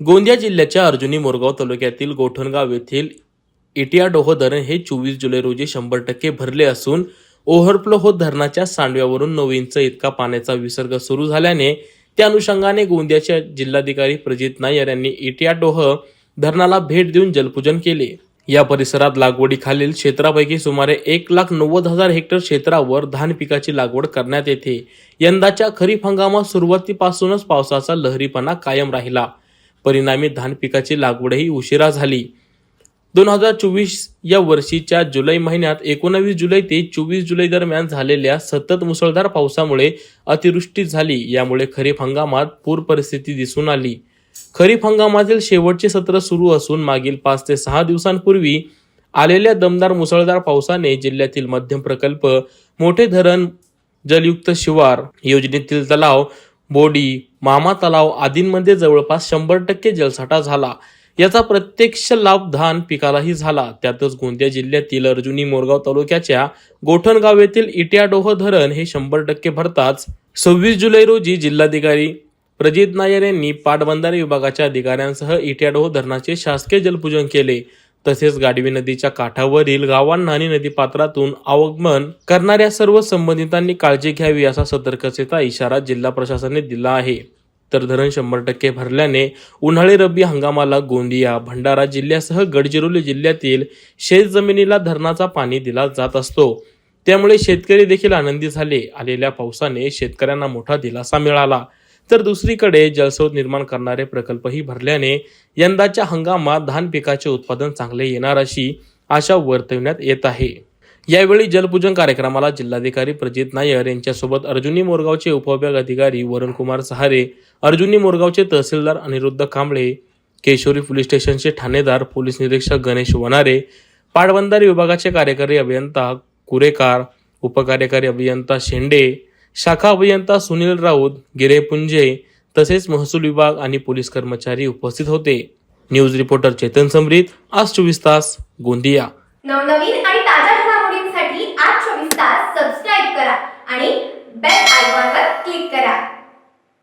गोंदिया जिल्ह्याच्या अर्जुनी मोरगाव तालुक्यातील गोठणगाव येथील इटियाडोह धरण हे चोवीस जुलै रोजी शंभर टक्के भरले असून ओव्हरफ्लो होत धरणाच्या सांडव्यावरून नऊ इंच इतका पाण्याचा विसर्ग सुरू झाल्याने त्या अनुषंगाने गोंदियाचे जिल्हाधिकारी प्रजित नायर यांनी इटियाडोह धरणाला भेट देऊन जलपूजन केले. या परिसरात लागवडीखालील क्षेत्रापैकी सुमारे एक लाख नव्वद हजार हेक्टर क्षेत्रावर धान पिकाची लागवड करण्यात येते. यंदाच्या खरीप हंगामात सुरुवातीपासूनच पावसाचा लहरीपणा कायम राहिला. परिणामी धान पिकाची लागवडही उशिरा झाली. दोन हजार चोवीस या वर्षीच्या जुलै महिन्यात एकोणावीस जुलै ते चोवीस जुलै दरम्यान झालेल्या सतत मुसळधार पावसामुळे अतिवृष्टी झाली. यामुळे खरीप हंगामात पूर परिस्थिती दिसून आली. खरीप हंगामातील शेवटचे सत्र सुरू असून मागील पाच ते सहा दिवसांपूर्वी आलेल्या दमदार मुसळधार पावसाने जिल्ह्यातील मध्यम प्रकल्प मोठे धरण जलयुक्त शिवार योजनेतील तलाव बोडी मामा तलाव आदींमध्ये जवळपास शंभर टक्के जलसाठा झाला. याचा प्रत्यक्ष लाभ धान पिकालाही झाला. त्यातच गोंदिया जिल्ह्यातील अर्जुनी मोरगाव तालुक्याच्या गोठणगाव येथील इट्याडोह धरण हे शंभर टक्के भरताच सव्वीस जुलै रोजी जिल्हाधिकारी प्रजित नायर यांनी पाटबंधारे विभागाच्या अधिकाऱ्यांसह इट्याडोह धरणाचे शासकीय जलपूजन केले. तसेच गाडवी नदीच्या काठावरील गावांना आणि नदीपात्रातून आवागमन करणाऱ्या सर्व संबंधितांनी काळजी घ्यावी असा सतर्कतेचा इशारा जिल्हा प्रशासनाने दिला आहे. तर धरण शंभर टक्के भरल्याने उन्हाळी रब्बी हंगामाला गोंदिया भंडारा जिल्ह्यासह गडचिरोली जिल्ह्यातील शेत जमिनीला धरणाचा पाणी दिला जात असतो. त्यामुळे शेतकरी देखील आनंदी झाले. आलेल्या पावसाने शेतकऱ्यांना मोठा दिलासा मिळाला. तर दुसरीकडे जलस्रोत निर्माण करणारे प्रकल्पही भरल्याने यंदाच्या हंगामात धान पिकाचे उत्पादन चांगले येणार अशी आशा वर्तवण्यात येत आहे. यावेळी जलपूजन कार्यक्रमाला जिल्हाधिकारी प्रजित नायर यांच्यासोबत अर्जुनी मोरगावचे उपविभाग अधिकारी वरुणकुमार सहारे अर्जुनी मोरगावचे तहसीलदार अनिरुद्ध कांबळे केशोरी पोलीस स्टेशनचे ठाणेदार पोलीस निरीक्षक गणेश वनारे पाटबंधारे विभागाचे कार्यकारी अभियंता कुरेकार उपकार्यकारी अभियंता शेंडे शाखा अभियंता सुनील राऊत गिरेपुंजे तसेच महसूल विभाग आणि पोलीस कर्मचारी उपस्थित होते. न्यूज रिपोर्टर चेतन समरीत आज चोवीस तास गोंदिया. नवनवीन आणि ताज्या घडामोडींसाठी आज